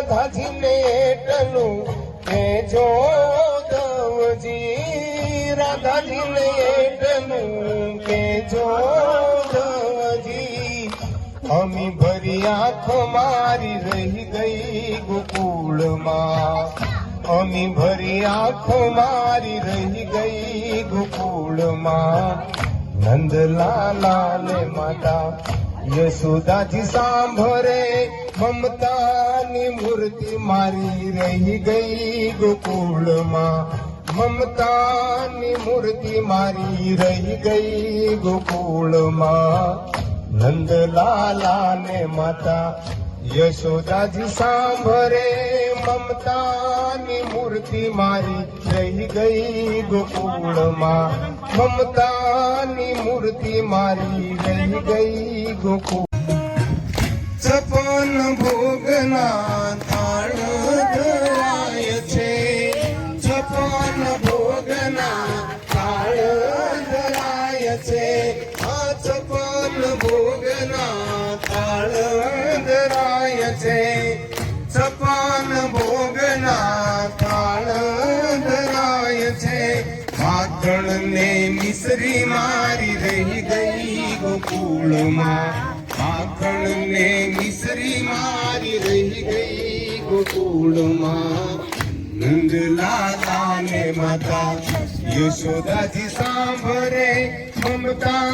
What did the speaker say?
રાધાજીને નેટલું કે જો દવજી રાધાજી નેટલું કે જો દવજી અમી ભરી આંખો મારી રહી ગઈ ગોકુળમાં. અમી ભરી આંખો મારી રહી ગઈ ગોકુળમાં. નંદલાલાને માતા યશોદાજી સાંભળે મમતાની મૂર્તિ મારી રહી ગઈ ગોકુળમાં. મમતાની મૂર્તિ મારી રહી ગઈ ગોકુળમાં. નંદલાલાને માતા યશોદાજી સાંભળે મમતાની મૂર્તિ મારી રહી ગઈ ગોકુળમાં. મમતાની મૂર્તિ મારી રહી ગઈ ગોકુળ સપન ભોગના ધરાય છે. સપન ભોગના ધરાય છે. આ સપન ભોગના ધરાય છે. સપન ભોગના ધરાય છે. માખણ મિસરી મારી રહી ગઈ ગોકુળમાં. માખણ ને મિસરી મારી રહી ગઈ ગોકુળમાં. નંદલાલા ને માતા યશોદાજી સાંભળે મમતા